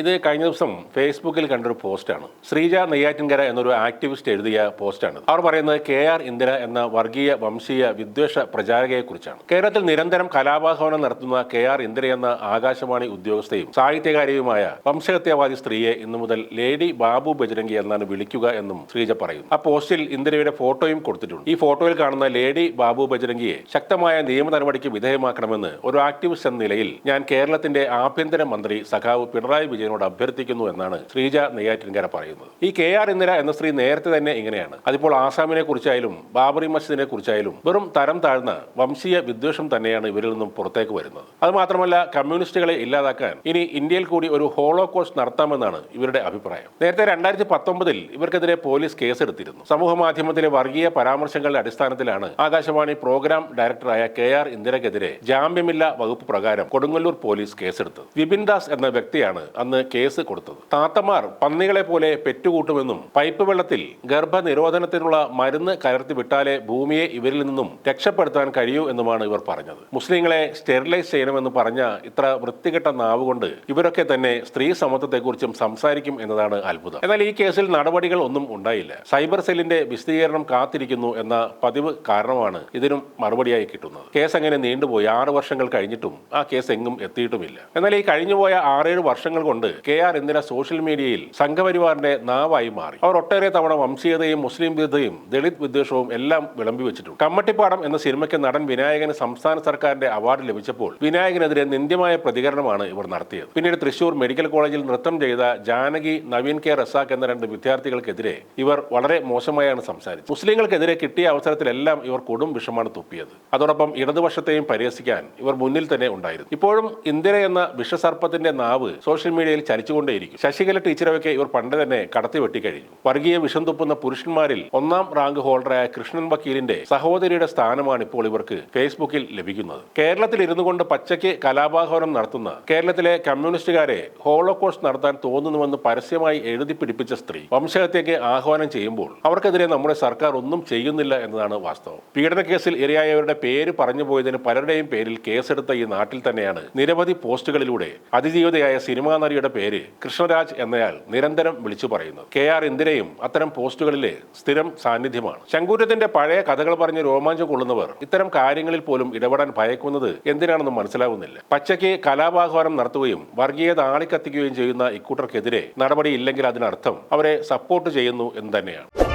ഇത് കഴിഞ്ഞ ദിവസം ഫേസ്ബുക്കിൽ കണ്ടൊരു പോസ്റ്റാണ്. ശ്രീജ നെയ്യാറ്റിൻകര എന്നൊരു ആക്ടിവിസ്റ്റ് എഴുതിയ പോസ്റ്റാണ് അവർ പറയുന്നത് കെ ആർ ഇന്ദിര എന്ന വർഗീയ വംശീയ വിദ്വേഷ പ്രചാരകയെക്കുറിച്ചാണ്. കേരളത്തിൽ നിരന്തരം കലാപാഹവനം നടത്തുന്ന കെ ആർ ഇന്ദിര എന്ന ആകാശവാണി ഉദ്യോഗസ്ഥയും സാഹിത്യകാരിയുമായ വംശഹത്യാവാദി സ്ത്രീയെ ഇന്നു മുതൽ ലേഡി ബാബു ബജരംഗി എന്നാണ് വിളിക്കുക എന്നും ശ്രീജ പറയുന്നു. ആ പോസ്റ്റിൽ ഇന്ദിരയുടെ ഫോട്ടോയും കൊടുത്തിട്ടുണ്ട്. ഈ ഫോട്ടോയിൽ കാണുന്ന ലേഡി ബാബു ബജരംഗിയെ ശക്തമായ നിയമ നടപടിക്ക് വിധേയമാക്കണമെന്ന് ഒരു ആക്ടിവിസ്റ്റ് എന്ന നിലയിൽ ഞാൻ കേരളത്തിന്റെ ആഭ്യന്തര മന്ത്രി സഖാവ് പിണറായി വിജയനോട് അഭ്യർത്ഥിക്കുന്നു എന്നാണ് ശ്രീജ നെയ്യാറ്റിൻകര പറയുന്നത്. ഈ കെ ആർ ഇന്ദിര എന്ന സ്ത്രീ നേരത്തെ തന്നെ ഇങ്ങനെയാണ്. അതിപ്പോൾ ആസാമിനെ കുറിച്ചായാലും ബാബറി മസ്ജിദിനെ കുറിച്ചായാലും വെറും തരം താഴ്ന്ന വംശീയ വിദ്വേഷം തന്നെയാണ് ഇവരിൽ നിന്നും പുറത്തേക്ക് വരുന്നത്. അത് മാത്രമല്ല കമ്മ്യൂണിസ്റ്റുകളെ ഇല്ലാതാക്കാൻ ഇനി ഇന്ത്യയിൽ കൂടി ഒരു ഹോളോ ഹോളോകോസ്റ്റ് നടത്താമെന്നാണ് ഇവരുടെ അഭിപ്രായം. നേരത്തെ രണ്ടായിരത്തി പത്തൊമ്പതിൽ ഇവർക്കെതിരെ പോലീസ് കേസെടുത്തിരുന്നു. സമൂഹ മാധ്യമത്തിലെ വർഗീയ പരാമർശങ്ങളുടെ അടിസ്ഥാനത്തിലാണ് ആകാശവാണി പ്രോഗ്രാം ഡയറക്ടറായ കെ ആർ ഇന്ദിരക്കെതിരെ ജാമ്യമില്ല വകുപ്പ് പ്രകാരം കൊടുങ്ങല്ലൂർ പോലീസ് കേസെടുത്തത്. വിപിൻ ദാസ് എന്ന വ്യക്തിയാണ് അന്ന് കേസ് കൊടുത്തത്. താത്തമാർ പന്നികളെ പോലെ പെറ്റുകൂട്ടുമെന്നും പൈപ്പ് വെള്ളത്തിൽ ഗർഭനിരോധനത്തിനുള്ള മരുന്ന് കലർത്തി വിട്ടാലേ ഭൂമിയെ ഇവരിൽ നിന്നും രക്ഷപ്പെടുത്താൻ കഴിയൂ എന്നുമാണ് ഇവർ പറഞ്ഞത്. മുസ്ലിങ്ങളെ സ്റ്റെറിലൈസ് ചെയ്യണമെന്ന് പറഞ്ഞ ഇത്ര വൃത്തികെട്ട നാവ് കൊണ്ട് ഇവരൊക്കെ തന്നെ സ്ത്രീ സമത്വത്തെക്കുറിച്ചും സംസാരിക്കും എന്നതാണ് അത്ഭുതം. എന്നാൽ ഈ കേസിൽ നടപടികൾ ഒന്നും ഉണ്ടായില്ല. സൈബർ സെല്ലിന്റെ വിശദീകരണം കാത്തിരിക്കുന്നു എന്ന പതിവ് കാരണമാണ് ഇതിനും മറുപടിയായി കിട്ടുന്നത്. കേസ് അങ്ങനെ നീണ്ടുപോയി? ആറ് വർഷങ്ങൾ കഴിഞ്ഞിട്ടും ആ കേസ് എങ്ങും എത്തിയിട്ടുമില്ല. എന്നാൽ ഈ കഴിഞ്ഞുപോയ ആറേഴ് വർഷങ്ങൾ കൊണ്ട് കെ ആർ ഇന്ദിര സോഷ്യൽ മീഡിയയിൽ സംഘപരിവാറിന്റെ നാവായി മാറി. അവർ ഒട്ടേറെ തവണ വംശീയതയും മുസ്ലിം വിരുദ്ധയും ദളിത് വിദ്വേഷവും എല്ലാം വിളമ്പി വെച്ചിട്ടുണ്ട്. കമ്മട്ടിപ്പാടം എന്ന സിനിമയ്ക്ക് നടൻ വിനായകന് സംസ്ഥാന സർക്കാരിന്റെ അവാർഡ് ലഭിച്ചപ്പോൾ വിനായകനെതിരെ നിന്ദ്യമായ പ്രതികരണമാണ് ഇവർ നടത്തിയത്. പിന്നീട് തൃശൂർ മെഡിക്കൽ കോളേജിൽ നൃത്തം ചെയ്ത ജാനകി നവീൻ കെ റസാഖ് എന്ന രണ്ട് വിദ്യാർത്ഥികൾക്കെതിരെ ഇവർ വളരെ മോശമായാണ് സംസാരിച്ചത്. മുസ്ലിങ്ങൾക്കെതിരെ കിട്ടിയ അവസരത്തിലെല്ലാം ഇവർ കൊടും വിഷമാണ് തുപ്പിയത്. അതോടൊപ്പം ഇടതുപക്ഷത്തെയും പരിഹസിക്കാൻ ഇവർ മുന്നിൽ തന്നെ ഉണ്ടായിരുന്നു. ഇപ്പോഴും ഇന്ദിര എന്ന വിഷസർപ്പത്തിന്റെ നാവ് സോഷ്യൽ മീഡിയയിൽ ചലിച്ചുകൊണ്ടേയിരിക്കും ശശികല ടീച്ചറൊക്കെ ഇവർ പണ്ട് തന്നെ കടത്തി വെട്ടിക്കഴിഞ്ഞു. വർഗീയ വിഷം തുപ്പുന്ന പുരുഷന്മാരിൽ ഒന്നാം റാങ്ക് ഹോൾഡറായ കൃഷ്ണൻ വക്കീലിന്റെ സഹോദരിയുടെ സ്ഥാനമാണ് ഇപ്പോൾ ഇവർക്ക് ഫേസ്ബുക്കിൽ ലഭിക്കുന്നത്. കേരളത്തിൽ ഇരുന്നു കൊണ്ട് പച്ചയ്ക്ക് കലാപാഹവനം നടത്തുന്ന കേരളത്തിലെ കമ്മ്യൂണിസ്റ്റുകാരെ ഹോളോകോസ്റ്റ് നടത്താൻ തോന്നുന്നുവെന്ന് പരസ്യമായി എഴുതി പിടിപ്പിച്ച സ്ത്രീ വംശഹത്യയ്ക്ക് ആഹ്വാനം ചെയ്യുമ്പോൾ അവർക്കെതിരെ നമ്മുടെ സർക്കാർ ഒന്നും ചെയ്യുന്നില്ല എന്നതാണ് വാസ്തവം. പീഡന കേസിൽ ഇരയായവരുടെ പേര് പറഞ്ഞു പോയതിന് പലരുടെയും പേരിൽ കേസെടുത്ത ഈ നാട്ടിൽ തന്നെയാണ് നിരവധി പോസ്റ്റുകളിലൂടെ അതിജീവിതയായ സിനിമാ നടിയുടെ പേര് കൃഷ്ണരാജ് എന്നയാൾ നിരന്തരം വിളിച്ചു പറയുന്നു. കെ ആർ ഇന്ദിരയും അത്തരം പോസ്റ്റുകളിലെ സ്ഥിരം സാന്നിധ്യമാണ്. ശങ്കൂരത്തിന്റെ പഴയ കഥകൾ പറഞ്ഞ് രോമാഞ്ചം കൊള്ളുന്നവർ ഇത്തരം കാര്യങ്ങളിൽ പോലും ഇടപെടാൻ ഭയക്കുന്നത് എന്തിനാണെന്ന് മനസ്സിലാവുന്നില്ല. പച്ചയ്ക്ക് കലാപാഹ്വാനം നടത്തുകയും വർഗീയത ആളിക്കത്തിക്കുകയും ചെയ്യുന്ന ഇക്കൂട്ടർക്കെതിരെ നടപടിയില്ലെങ്കിൽ അതിനർത്ഥം അവരെ സപ്പോർട്ട് ചെയ്യുന്നു എന്ന് തന്നെയാണ്.